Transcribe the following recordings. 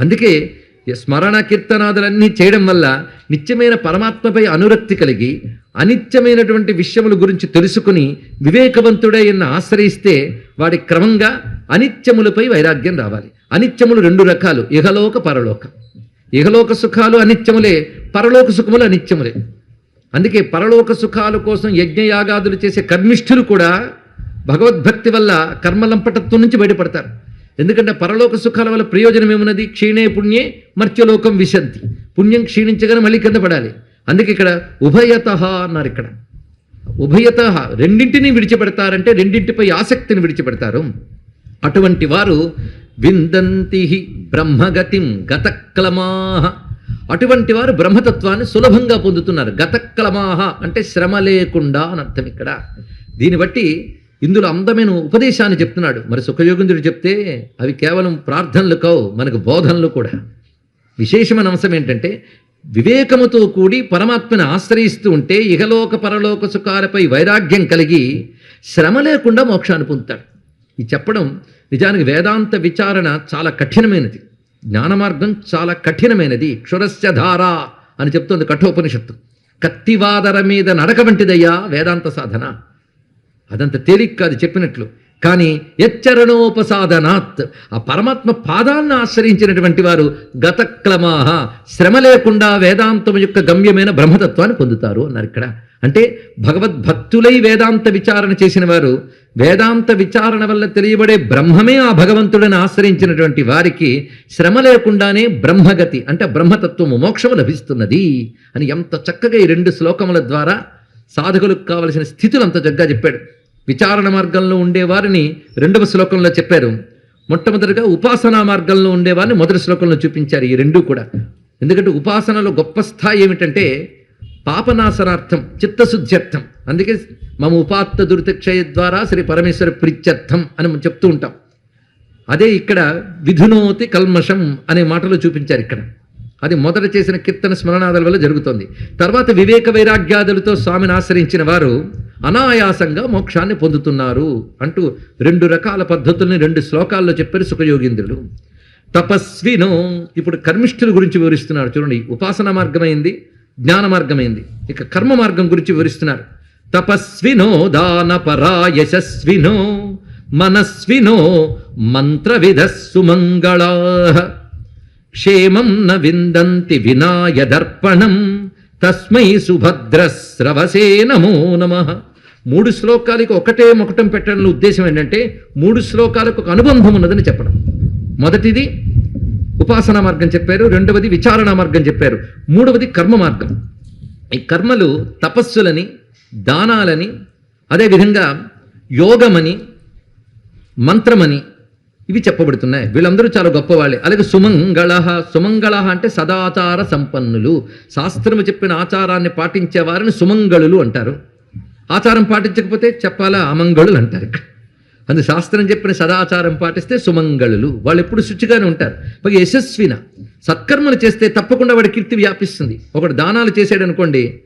అందుకే స్మరణ కీర్తనాదులన్నీ చేయడం వల్ల నిత్యమైన పరమాత్మపై అనురక్తి కలిగి అనిత్యమైనటువంటి విషయముల గురించి తెలుసుకుని వివేకవంతుడైన ఆశ్రయిస్తే వాడి క్రమంగా అనిత్యములపై వైరాగ్యం రావాలి. అనిత్యములు రెండు రకాలు ఇహలోక పరలోక. ఇహలోక సుఖాలు అనిత్యములే పరలోక సుఖములు అనిత్యములే. అందుకే పరలోక సుఖాల కోసం యజ్ఞయాగాదులు చేసే కర్మిష్ఠులు కూడా భగవద్భక్తి వల్ల కర్మలంపటత్వం నుంచి బయటపడతారు. ఎందుకంటే పరలోక సుఖాల వల్ల ప్రయోజనం ఏమున్నది? క్షీణే పుణ్యే మర్త్యలోకం విశంతి. పుణ్యం క్షీణించగానే మళ్ళీ కింద పడాలి. అందుకే ఇక్కడ ఉభయత అన్నారు ఇక్కడ. ఉభయత రెండింటిని విడిచిపెడతారంటే రెండింటిపై ఆసక్తిని విడిచిపెడతారు. అటువంటి వారు విందంతి బ్రహ్మగతిం గతక్లమాహ అటువంటి వారు బ్రహ్మతత్వాన్ని సులభంగా పొందుతున్నారు. గతక్లమాహ అంటే శ్రమ లేకుండా అని అర్థం ఇక్కడ. దీన్ని బట్టి ఇందులో అందమైన ఉపదేశాన్ని చెప్తున్నాడు. మరి సుఖయోగింద్రుడు చెప్తే అవి కేవలం ప్రార్థనలు కావు మనకు బోధనలు కూడా. విశేషమైన అంశం ఏంటంటే వివేకముతో కూడి పరమాత్మను ఆశ్రయిస్తూ ఉంటే ఇహలోక పరలోక సుఖాలపై వైరాగ్యం కలిగి శ్రమ లేకుండా మోక్షాన్ని పొందుతాడు. ఇది చెప్పడం నిజానికి వేదాంత విచారణ చాలా కఠినమైనది. జ్ఞాన మార్గం చాలా కఠినమైనది. క్షురస్య ధార అని చెప్తుంది కఠోపనిషత్తు. కత్తివాదర మీద నడక వంటిదయ్యా వేదాంత సాధన. అదంత తేలిక కాదు చెప్పినట్లు. కానీ ఎచ్చరణోపసాధనాత్ ఆ పరమాత్మ పాదాలను ఆశ్రయించినటువంటి వారు గతక్లమాహ శ్రమ లేకుండా వేదాంతం యొక్క గమ్యమైన బ్రహ్మతత్వాన్ని పొందుతారు అన్నారు ఇక్కడ. అంటే భగవద్భక్తులై వేదాంత విచారణ చేసిన వారు వేదాంత విచారణ వల్ల తెలియబడే బ్రహ్మమే ఆ భగవంతుడిని ఆశ్రయించినటువంటి వారికి శ్రమ లేకుండానే బ్రహ్మగతి అంటే బ్రహ్మతత్వము మోక్షము లభిస్తున్నది అని ఎంత చక్కగా ఈ రెండు శ్లోకముల ద్వారా సాధకులకు కావలసిన స్థితులు అంత చక్కగా చెప్పాడు. విచారణ మార్గంలో ఉండేవారిని రెండవ శ్లోకంలో చెప్పారు. మొట్టమొదటిగా ఉపాసనా మార్గంలో ఉండేవారిని మొదటి శ్లోకంలో చూపించారు ఈ రెండూ కూడా. ఎందుకంటే ఉపాసనలో గొప్ప స్థాయి ఏమిటంటే పాపనాశనార్థం చిత్తశుద్ధ్యర్థం. అందుకే మమ ఉపాత్త దుర్తక్షయ ద్వారా శ్రీ పరమేశ్వర ప్రీత్యర్థం అని మనం చెప్తూ ఉంటాం. అదే ఇక్కడ విధునోతి కల్మషం అనే మాటలు చూపించారు ఇక్కడ. అది మొదట చేసిన కీర్తన స్మరణాదుల వల్ల జరుగుతోంది. తర్వాత వివేక వైరాగ్యాదులతో స్వామిని ఆశ్రయించిన వారు అనాయాసంగా మోక్షాన్ని పొందుతున్నారు అంటూ రెండు రకాల పద్ధతుల్ని రెండు శ్లోకాల్లో చెప్పారు సుఖయోగీంద్రుడు తపస్వినో ఇప్పుడు కర్మిష్ఠుల గురించి వివరిస్తున్నారు. చూడండి ఉపాసన మార్గమైంది జ్ఞాన మార్గమైంది. ఇక కర్మ మార్గం గురించి వివరిస్తున్నారు. తపస్వినో దానపరా యశస్వినో మనస్వినో మంత్రవిధ సుమంగళా క్షేమం న విందంతి వినాయదర్పణం. తస్మై సుభద్రస్రవసే నమో. నమ మూడు శ్లోకాలకు ఒకటే మొకటం పెట్టడంలో ఉద్దేశం ఏంటంటే మూడు శ్లోకాలకు ఒక అనుబంధం ఉన్నదని చెప్పడం. మొదటిది ఉపాసనా మార్గం చెప్పారు రెండవది విచారణ మార్గం చెప్పారు మూడవది కర్మ మార్గం. ఈ కర్మలు తపస్సులని దానాలని అదేవిధంగా యోగమని మంత్రమని ఇవి చెప్పబడుతున్నాయి. వీళ్ళందరూ చాలా గొప్పవాళ్ళే. అలాగే సుమంగళ సుమంగళ అంటే సదాచార సంపన్నులు. శాస్త్రము చెప్పిన ఆచారాన్ని పాటించే వారిని సుమంగళులు అంటారు. ఆచారం పాటించకపోతే చెప్పాలా అమంగళులు అంటారు అందు శాస్త్రం చెప్పిన సదాచారం పాటిస్తే సుమంగళులు. వాళ్ళు ఎప్పుడు శుచిగానే ఉంటారు. పైగా యశస్విన. సత్కర్మలు చేస్తే తప్పకుండా వాడి కీర్తి వ్యాపిస్తుంది. ఒకడు దానాలు చేసాడు అనుకోండి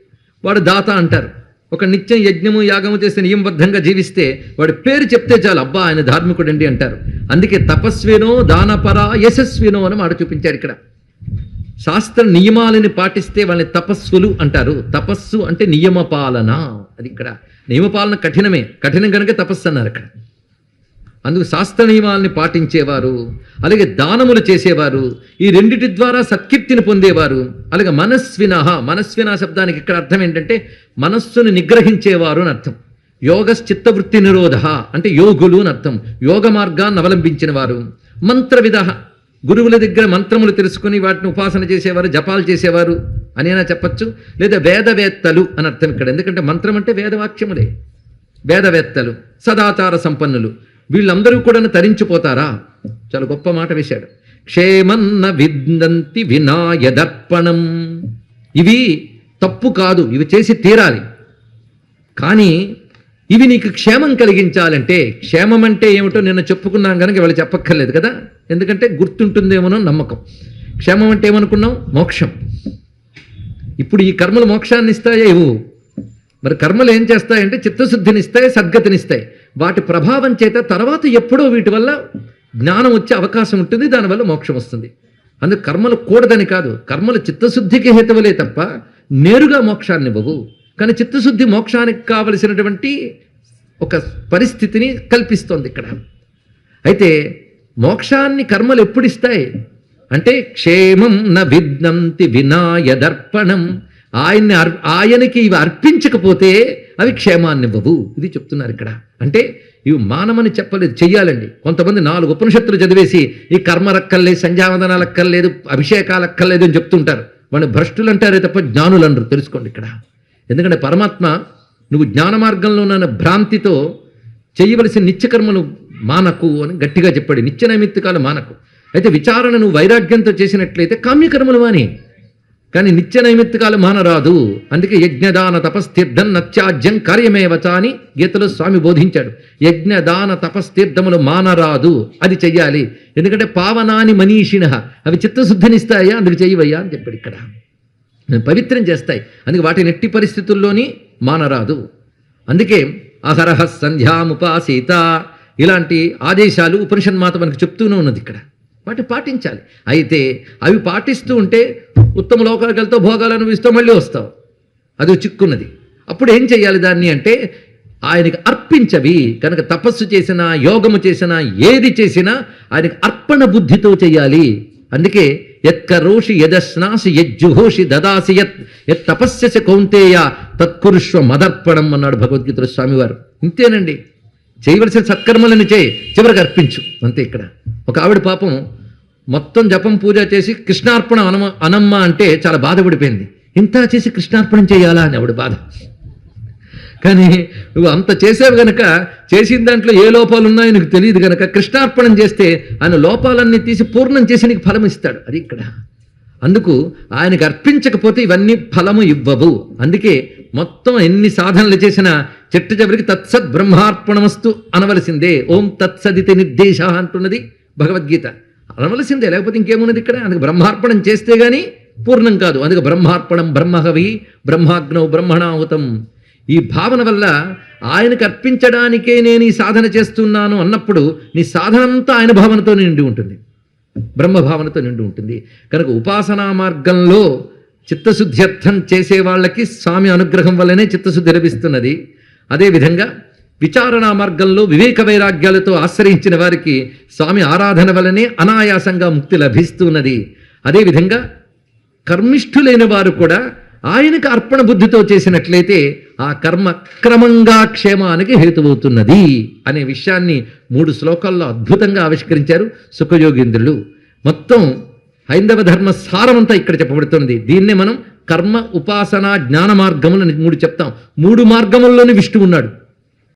వాడు దాత అంటారు. ఒక నిత్యం యజ్ఞము యాగము చేసి నియమబద్ధంగా జీవిస్తే వాడి పేరు చెప్తే చాలు అబ్బా ఆయన ధార్మికుడండి అంటారు. అందుకే తపస్వినో దానపర యశస్వినో అని మాట చూపించారు ఇక్కడ. శాస్త్ర నియమాలని పాటిస్తే వాళ్ళని తపస్సులు అంటారు. తపస్సు అంటే నియమపాలన. అది ఇక్కడ. నియమపాలన కఠినమే. కఠినం కనుక తపస్సు అన్నారు ఇక్కడ అందుకు శాస్త్ర నియమాల్ని పాటించేవారు అలాగే దానములు చేసేవారు ఈ రెండిటి ద్వారా సత్కీర్తిని పొందేవారు అలాగే మనస్వినహ మనస్విన శబ్దానికి ఇక్కడ అర్థం ఏంటంటే మనస్సును నిగ్రహించేవారు అని అర్థం. యోగశ్చిత్తవృత్తి నిరోధ అంటే యోగులు అని అర్థం. యోగ మార్గాన్ని అవలంబించిన వారు. మంత్రవిధ గురువుల దగ్గర మంత్రములు తెలుసుకుని వాటిని ఉపాసన చేసేవారు జపాలు చేసేవారు అనేనా చెప్పచ్చు. లేదా వేదవేత్తలు అని అర్థం ఇక్కడ. ఎందుకంటే మంత్రం అంటే వేదవాక్యములే. వేదవేత్తలు సదాచార సంపన్నులు. వీళ్ళందరూ కూడా తరించిపోతారా? చాలా గొప్ప మాట వేశాడు. క్షేమన్న విందంతి వినాయదర్పణం ఇవి తప్పు కాదు ఇవి చేసి తీరాలి. కానీ ఇవి నీకు క్షేమం కలిగించాలంటే క్షేమం అంటే ఏమిటో నిన్న చెప్పుకున్నాం కనుక వాళ్ళు చెప్పక్కర్లేదు కదా? ఎందుకంటే గుర్తుంటుందేమోనో నమ్మకం. క్షేమం అంటే ఏమనుకున్నాం? మోక్షం. ఇప్పుడు ఈ కర్మలు మోక్షాన్ని ఇస్తాయా ఇవ్వు మరి కర్మలు ఏం చేస్తాయంటే చిత్తశుద్ధిని ఇస్తాయి వాటి ప్రభావం చేత తర్వాత ఎప్పుడో వీటి వల్ల జ్ఞానం వచ్చే అవకాశం ఉంటుంది దానివల్ల మోక్షం వస్తుంది. అందుకు కర్మలు కూడదని కాదు కర్మలు చిత్తశుద్ధికి హేతువులే తప్ప నేరుగా మోక్షాన్ని ఇవ్వవు. కానీ చిత్తశుద్ధి మోక్షానికి కావలసినటువంటి ఒక పరిస్థితిని కల్పిస్తోంది ఇక్కడ. అయితే మోక్షాన్ని కర్మలు ఎప్పుడు ఇస్తాయి? అంటే క్షేమం న విద్నంతి వినాయ దర్పణం ఆయన్ని అర్ ఆయనకి ఇవి అర్పించకపోతే అవి క్షేమాన్ని ఇవ్వవు ఇది చెప్తున్నారు ఇక్కడ. అంటే ఇవి మానమని చెప్పలేదు చెయ్యాలండి. కొంతమంది నాలుగు ఉపనిషత్తులు చదివేసి ఈ కర్మలక్కర్లేదు సంధ్యావందనాలక్కర్లేదు అభిషేకాలక్కర్లేదు అని చెప్తుంటారు. వాళ్ళు భ్రష్టులు అంటారే తప్ప జ్ఞానులు అనరు తెలుసుకోండి ఇక్కడ. ఎందుకంటే పరమాత్మ నువ్వు జ్ఞాన మార్గంలో ఉన్న భ్రాంతితో చేయవలసిన నిత్యకర్మలు మానకు అని గట్టిగా చెప్పాడు. నిత్య నైమిత్తికాలు మానకు. అయితే విచారణ నువ్వు వైరాగ్యంతో చేసినట్లయితే కామ్యకర్మలు మానే. కానీ నిత్య నైమిత్తికాలు మానరాదు. అందుకే యజ్ఞదాన తపస్తీర్థం నత్యాజ్యం కార్యమేవచ అని గీతలో స్వామి బోధించాడు. యజ్ఞదాన తపస్తీర్థములు మానరాదు. అది చెయ్యాలి. ఎందుకంటే పావనాని మనీషిణ. అవి చిత్తశుద్ధినిస్తాయా? అందుకు చెయ్యవయ్యా అని చెప్పాడు ఇక్కడ. పవిత్రం చేస్తాయి. అందుకే వాటిని ఎట్టి పరిస్థితుల్లోని మానరాదు. అందుకే అహరహ సంధ్యాముపాసీత ఇలాంటి ఆదేశాలు ఉపనిషత్ మాత మనకు చెప్తూనే ఉన్నది ఇక్కడ. వాటిని పాటించాలి. అయితే అవి పాటిస్తూ ఉంటే ఉత్తమ లోకాలకు వెళ్తావు భోగాలు అనుభవిస్తావు మళ్ళీ వస్తావు. అది చిక్కున్నది. అప్పుడు ఏం చేయాలి దాన్ని అంటే ఆయనకి అర్పించవి. కనుక తపస్సు చేసినా యోగము చేసినా ఏది చేసినా ఆయనకి అర్పణ బుద్ధితో చేయాలి. అందుకే యత్కరోషి యదశ్నాసి యజ్జుహోషి దదాసి యత్ యత్ తపస్యసి కౌంతేయ తత్కురుష్వ మదర్పణం అన్నాడు భగవద్గీతలో స్వామివారు. ఇంతేనండి. చేయవలసిన సత్కర్మలను చేయి. చివరికి అర్పించు. అంతే ఇక్కడ. ఒక ఆవిడ పాపం మొత్తం జపం పూజ చేసి కృష్ణార్పణ అనమ అనమ్మ అంటే చాలా బాధపడిపోయింది ఇంత చేసి కృష్ణార్పణం చేయాలా అని ఆవిడ బాధ. కానీ నువ్వు అంత చేసావు గనక చేసిన దాంట్లో ఏ లోపాలు ఉన్నాయో నీకు తెలియదు గనక కృష్ణార్పణం చేస్తే ఆయన లోపాలన్నీ తీసి పూర్ణం చేసి నీకు ఫలం ఇస్తాడు. అది ఇక్కడ. అందుకు ఆయనకు అర్పించకపోతే ఇవన్నీ ఫలము ఇవ్వవు. అందుకే మొత్తం ఎన్ని సాధనలు చేసినా చెట్టు చివరికి తత్సద్ బ్రహ్మార్పణమస్తు అనవలసిందే. ఓం తత్సదితి నిర్దేశ అంటున్నది భగవద్గీత. అనవలసిందే లేకపోతే ఇంకేమున్నది ఇక్కడ? అందుకు బ్రహ్మార్పణం చేస్తే గాని పూర్ణం కాదు. అందుకు బ్రహ్మార్పణం బ్రహ్మహవి బ్రహ్మాగ్నౌ బ్రహ్మణాహుతం. ఈ భావన వల్ల ఆయనకు అర్పించడానికే నేను ఈ సాధన చేస్తున్నాను అన్నప్పుడు నీ సాధనంతా ఆయన భావనతో నిండి ఉంటుంది. బ్రహ్మభావనతో నిండి ఉంటుంది. కనుక ఉపాసనా మార్గంలో చిత్తశుద్ధ్యర్థం చేసే వాళ్ళకి స్వామి అనుగ్రహం వల్లనే చిత్తశుద్ధి లభిస్తున్నది. అదేవిధంగా విచారణా మార్గంలో వివేక వైరాగ్యాలతో ఆశ్రయించిన వారికి స్వామి ఆరాధన వలనే అనాయాసంగా ముక్తి లభిస్తున్నది. అదేవిధంగా కర్మిష్ఠులైన వారు కూడా ఆయనకు అర్పణ బుద్ధితో చేసినట్లయితే ఆ కర్మ క్రమంగా క్షేమానికి హేతువవుతున్నది అనే విషయాన్ని మూడు శ్లోకాల్లో అద్భుతంగా ఆవిష్కరించారు సుఖయోగేంద్రులు. మొత్తం హైందవ ధర్మ సారమంతా ఇక్కడ చెప్పబడుతున్నది. దీన్నే మనం కర్మ ఉపాసన జ్ఞాన మార్గములని మూడు చెప్తాం. మూడు మార్గముల్లోనే విష్ణు ఉన్నాడు